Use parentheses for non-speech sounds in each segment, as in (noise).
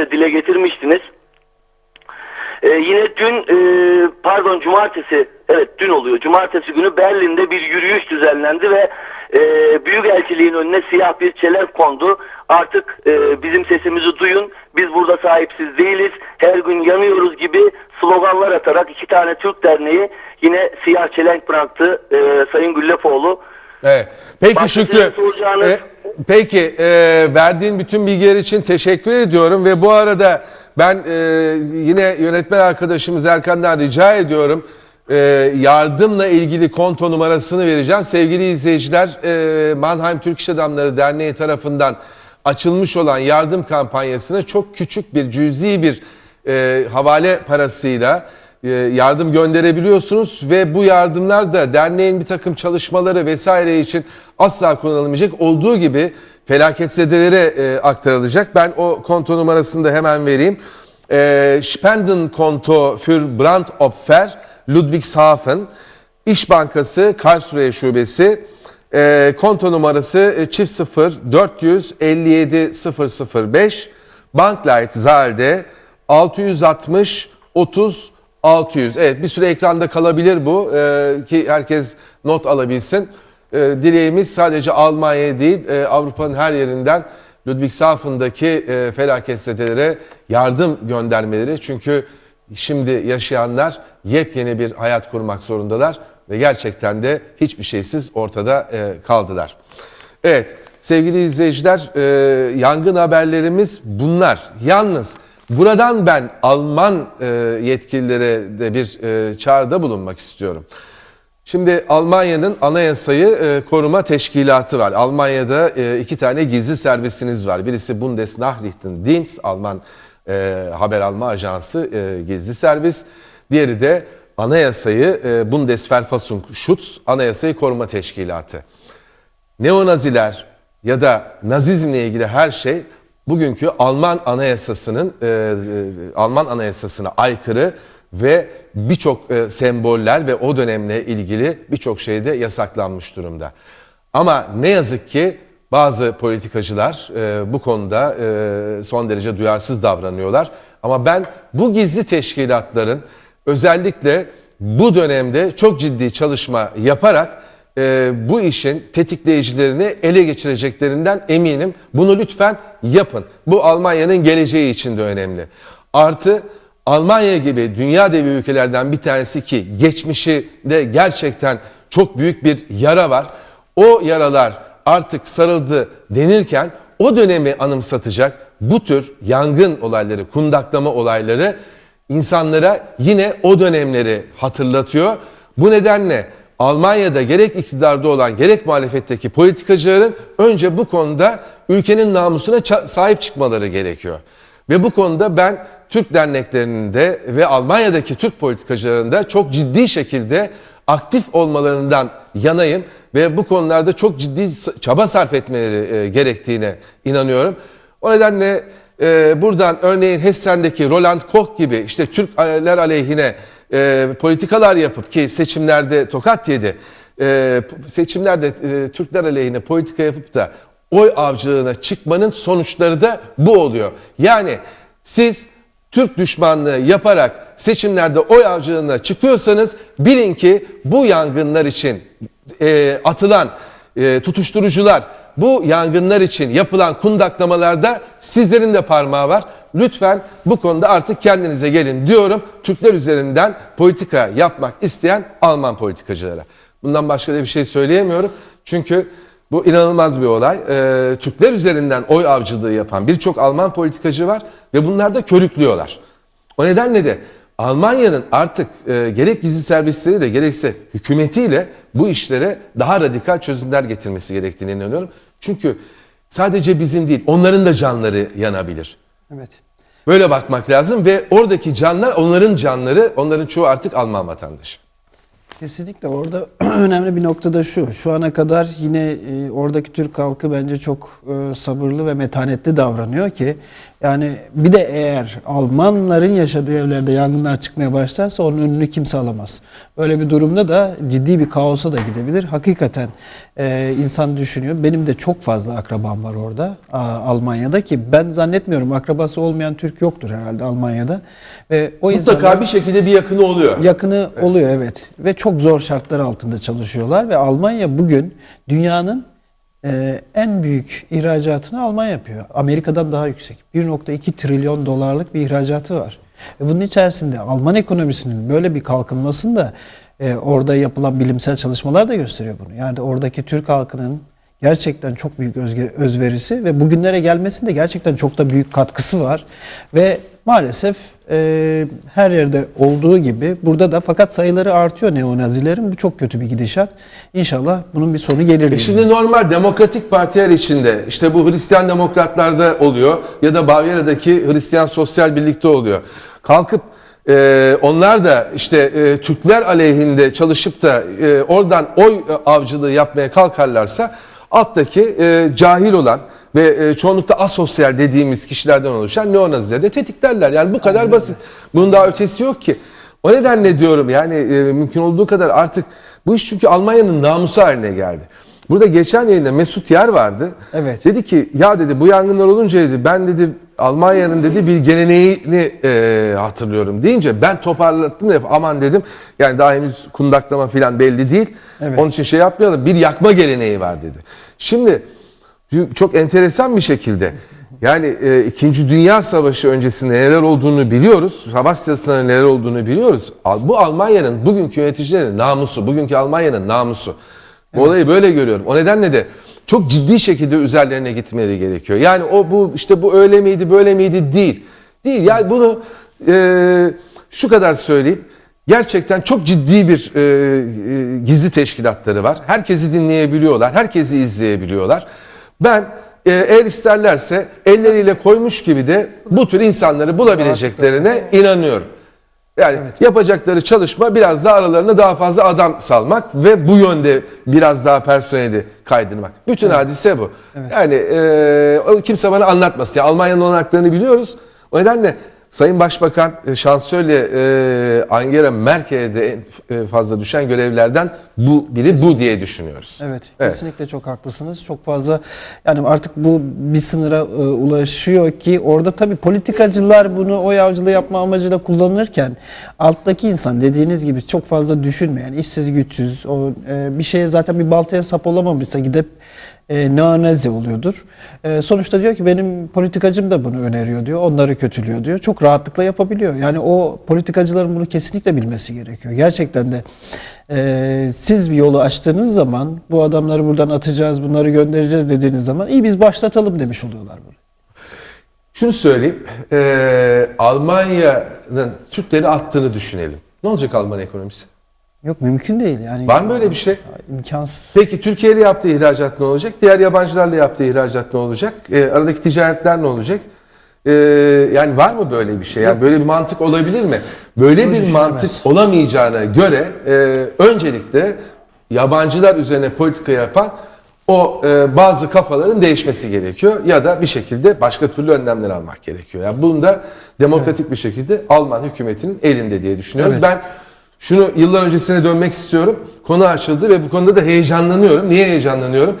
de dile getirmiştiniz. Ee, yine dün e, pardon cumartesi evet dün oluyor. Cumartesi günü Berlin'de bir yürüyüş düzenlendi ve e, Büyükelçiliğin önüne siyah bir çelenk kondu. Artık e, bizim sesimizi duyun. Biz burada sahipsiz değiliz. Her gün yanıyoruz gibi sloganlar atarak iki tane Türk derneği yine siyah çelenk bıraktı e, Sayın Güllefoğlu. Evet. Peki Şükrü. soracağınız- e, peki e, verdiğin bütün bilgiler için teşekkür ediyorum ve bu arada ben e, yine yönetmen arkadaşımız Erkan'dan rica ediyorum. E, yardımla ilgili konto numarasını vereceğim. Sevgili izleyiciler e, Mannheim Türk İş Adamları Derneği tarafından açılmış olan yardım kampanyasına çok küçük bir cüzi bir e, havale parasıyla yardım gönderebiliyorsunuz ve bu yardımlar da derneğin bir takım çalışmaları vesaire için asla kullanılmayacak olduğu gibi felaketzedelere e, aktarılacak. Ben o konto numarasını da hemen vereyim. E, Spendenkonto für Brandopfer Ludwigshafen İş Bankası Karlsruhe Şubesi e, konto numarası e, çift 0 457 005 Banklight Zal'de 660 30 600. Evet bir süre ekranda kalabilir bu e, ki herkes not alabilsin. E, dileğimiz sadece Almanya değil e, Avrupa'nın her yerinden Ludwigshafen'daki e, felaketzedelere yardım göndermeleri. Çünkü şimdi yaşayanlar yepyeni bir hayat kurmak zorundalar ve gerçekten de hiçbir şeysiz ortada e, kaldılar. Evet sevgili izleyiciler e, yangın haberlerimiz bunlar. Yalnız buradan ben Alman e, yetkililere de bir e, çağrıda bulunmak istiyorum. Şimdi Almanya'nın anayasayı e, koruma teşkilatı var. Almanya'da e, iki tane gizli servisiniz var. Birisi Bundesnachrichtendienst, Alman e, haber alma ajansı e, gizli servis. Diğeri de anayasayı e, Bundesverfassungsschutz, anayasayı koruma teşkilatı. Neonaziler ya da nazizmle ilgili her şey bugünkü Alman anayasasının e, e, Alman anayasasına aykırı ve birçok e, semboller ve o dönemle ilgili birçok şeyde yasaklanmış durumda. Ama ne yazık ki bazı politikacılar e, bu konuda e, son derece duyarsız davranıyorlar. Ama ben bu gizli teşkilatların özellikle bu dönemde çok ciddi çalışma yaparak e, bu işin tetikleyicilerini ele geçireceklerinden eminim. Bunu lütfen yapın. Bu Almanya'nın geleceği için de önemli. Artı Almanya gibi dünya devi ülkelerden bir tanesi ki geçmişi de gerçekten çok büyük bir yara var. O yaralar artık sarıldı denirken o dönemi anımsatacak bu tür yangın olayları, kundaklama olayları insanlara yine o dönemleri hatırlatıyor. Bu nedenle Almanya'da gerek iktidarda olan gerek muhalefetteki politikacıların önce bu konuda ülkenin namusuna sahip çıkmaları gerekiyor. Ve bu konuda ben Türk derneklerinin de ve Almanya'daki Türk politikacıların da çok ciddi şekilde aktif olmalarından yanayım ve bu konularda çok ciddi çaba sarf etmeleri e, gerektiğine inanıyorum. O nedenle e, buradan örneğin Hessen'deki Roland Koch gibi işte Türkler aleyhine e, politikalar yapıp ki seçimlerde tokat yedi. E, seçimlerde e, Türkler aleyhine politika yapıp da oy avcılığına çıkmanın sonuçları da bu oluyor. Yani siz Türk düşmanlığı yaparak seçimlerde oy avcılığına çıkıyorsanız bilin ki bu yangınlar için e, atılan e, tutuşturucular, bu yangınlar için yapılan kundaklamalarda sizlerin de parmağı var. Lütfen bu konuda artık kendinize gelin diyorum. Türkler üzerinden politika yapmak isteyen Alman politikacılara. Bundan başka da bir şey söyleyemiyorum. Çünkü bu inanılmaz bir olay. Ee, Türkler üzerinden oy avcılığı yapan birçok Alman politikacı var ve bunlar da körüklüyorlar. O nedenle de Almanya'nın artık e, gerek gizli servisleriyle gerekse hükümetiyle bu işlere daha radikal çözümler getirmesi gerektiğine inanıyorum. Çünkü sadece bizim değil onların da canları yanabilir. Evet. Böyle bakmak lazım ve oradaki canlar onların canları, onların çoğu artık Alman vatandaşı. Kesinlikle orada (clears throat) önemli bir noktada şu. Şu ana kadar yine e, oradaki Türk halkı bence çok e, sabırlı ve metanetli davranıyor ki yani bir de eğer Almanların yaşadığı evlerde yangınlar çıkmaya başlarsa onun önünü kimse alamaz. Böyle bir durumda da ciddi bir kaosa da gidebilir. Hakikaten e, insan düşünüyor. Benim de çok fazla akrabam var orada a, Almanya'da ki ben zannetmiyorum akrabası olmayan Türk yoktur herhalde Almanya'da. Ve o Mutlaka insanlar- bir şekilde bir yakını oluyor. Yakını oluyor evet ve çok zor şartlar altında çalışıyorlar ve Almanya bugün dünyanın e, en büyük ihracatını Almanya yapıyor. Amerika'dan daha yüksek. 1.2 trilyon dolarlık bir ihracatı var. Ve bunun içerisinde Alman ekonomisinin böyle bir kalkınmasında e, orada yapılan bilimsel çalışmalar da gösteriyor bunu. Yani oradaki Türk halkının gerçekten çok büyük özge- özverisi ve bugünlere gelmesinde gerçekten çok da büyük katkısı var. Ve maalesef e, her yerde olduğu gibi burada da fakat sayıları artıyor neonazilerin. Bu çok kötü bir gidişat. İnşallah bunun bir sonu gelir. E şimdi normal demokratik partiler içinde işte bu Hristiyan demokratlarda oluyor ya da Bavyera'daki Hristiyan Sosyal Birlikte oluyor. Kalkıp e, onlar da işte e, Türkler aleyhinde çalışıp da e, oradan oy e, avcılığı yapmaya kalkarlarsa alttaki e, cahil olan ve e, çoğunlukla asosyal dediğimiz kişilerden oluşan neonazileri de tetiklerler. Yani bu kadar basit. Bunun daha ötesi yok ki. O nedenle diyorum yani e, mümkün olduğu kadar artık bu iş çünkü Almanya'nın namusu haline geldi. Burada geçen yayında Mesut Yer vardı. Evet. Dedi ki ya dedi bu yangınlar olunca dedi ben dedi Almanya'nın dedi bir geleneğini e, hatırlıyorum deyince ben toparlattım da aman dedim yani daha henüz kundaklama falan belli değil. Evet. Onun için şey yapmayalım bir yakma geleneği var dedi. Şimdi çok enteresan bir şekilde yani e, İkinci Dünya Savaşı öncesinde neler olduğunu biliyoruz. Savaş sırasında neler olduğunu biliyoruz. Bu Almanya'nın bugünkü yöneticilerin namusu, bugünkü Almanya'nın namusu. Bu olayı böyle görüyorum. O nedenle de çok ciddi şekilde üzerlerine gitmeleri gerekiyor. Yani o bu işte bu öyle miydi böyle miydi değil. Değil yani bunu e, şu kadar söyleyeyim. Gerçekten çok ciddi bir e, e, gizli teşkilatları var. Herkesi dinleyebiliyorlar, herkesi izleyebiliyorlar. Ben e, eğer isterlerse elleriyle koymuş gibi de bu tür insanları bulabileceklerine inanıyorum. Yani yapacakları çalışma biraz daha aralarına daha fazla adam salmak ve bu yönde biraz daha personeli kaydırmak. Bütün hadise bu. Yani e, kimse bana anlatmasın. Yani Almanya'nın olanaklarını biliyoruz. O nedenle Sayın Başbakan e, Şansölye e, Angela Merkel'e de en e, fazla düşen görevlerden bu biri bu diye düşünüyoruz. Evet, Evet. kesinlikle çok haklısınız. Çok fazla yani artık bu bir sınıra e, ulaşıyor ki orada tabii politikacılar bunu oy avcılığı yapma amacıyla kullanırken alttaki insan dediğiniz gibi çok fazla düşünmeyen, işsiz güçsüz, o e, bir şeye zaten bir baltaya sap olamamışsa gidip e, neonazi oluyordur. E, sonuçta diyor ki benim politikacım da bunu öneriyor diyor. Onları kötülüyor diyor. Çok rahatlıkla yapabiliyor. Yani o politikacıların bunu kesinlikle bilmesi gerekiyor. Gerçekten de e, siz bir yolu açtığınız zaman bu adamları buradan atacağız, bunları göndereceğiz dediğiniz zaman iyi biz başlatalım demiş oluyorlar bunu. Şunu söyleyeyim. e, Almanya'nın Türkleri attığını düşünelim. Ne olacak Alman ekonomisi? Yok mümkün değil yani. Var mı böyle bir şey? İmkansız. Peki Türkiye ile yaptığı ihracat ne olacak? Diğer yabancılarla yaptığı ihracat ne olacak? E, aradaki ticaretler ne olacak? E, yani var mı böyle bir şey? Yani böyle bir mantık olabilir mi? Böyle Bunu bir düşünemez. mantık olamayacağına göre e, öncelikle yabancılar üzerine politika yapan o e, bazı kafaların değişmesi gerekiyor ya da bir şekilde başka türlü önlemler almak gerekiyor. Yani bunu da demokratik bir şekilde Alman hükümetinin elinde diye düşünüyoruz. Evet. Ben şunu yıllar öncesine dönmek istiyorum. Konu açıldı ve bu konuda da heyecanlanıyorum. Niye heyecanlanıyorum?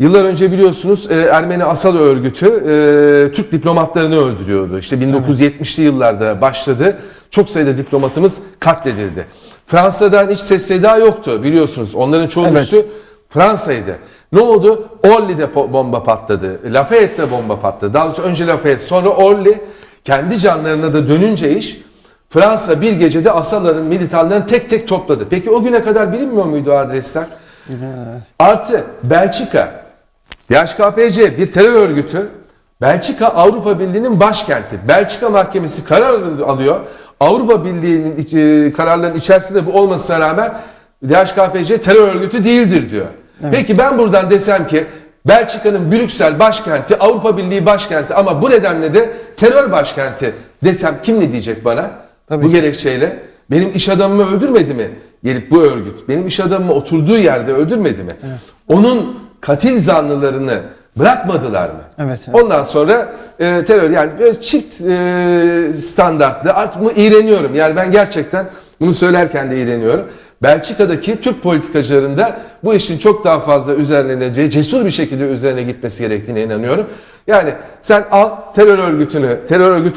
Yıllar önce biliyorsunuz e, Ermeni Asal Örgütü e, Türk diplomatlarını öldürüyordu. İşte 1970'li yıllarda başladı. Çok sayıda diplomatımız katledildi. Fransa'dan hiç ses seda yoktu biliyorsunuz. Onların çoğu Evet. Fransa'ydı. Ne oldu? Orly'de bomba patladı. Lafayette'de bomba patladı. Daha doğrusu önce Lafayette sonra Orly. Kendi canlarına da dönünce iş Fransa bir gecede Asala'nın militanlarını tek tek topladı. Peki o güne kadar bilinmiyor muydu adresler? Artı Belçika, DHKPC bir terör örgütü. Belçika Avrupa Birliği'nin başkenti. Belçika Mahkemesi karar alıyor. Avrupa Birliği'nin e, kararlarının içerisinde bu olmasına rağmen DHKPC terör örgütü değildir diyor. Peki ben buradan desem ki Belçika'nın Brüksel başkenti, Avrupa Birliği başkenti ama bu nedenle de terör başkenti desem kim ne diyecek bana? Tabii bu gerekçeyle. Benim iş adamımı öldürmedi mi? gelip bu örgüt benim iş adamımı oturduğu yerde öldürmedi mi? Onun katil zanlılarını bırakmadılar mı? Evet, evet. Ondan sonra e, terör yani böyle çift e, standartlı artık mı iğreniyorum. Yani ben gerçekten bunu söylerken de iğreniyorum. Belçika'daki Türk politikacılarında bu işin çok daha fazla üzerine ve cesur bir şekilde üzerine gitmesi gerektiğine inanıyorum. Yani sen al terör örgütünü, terör örgütü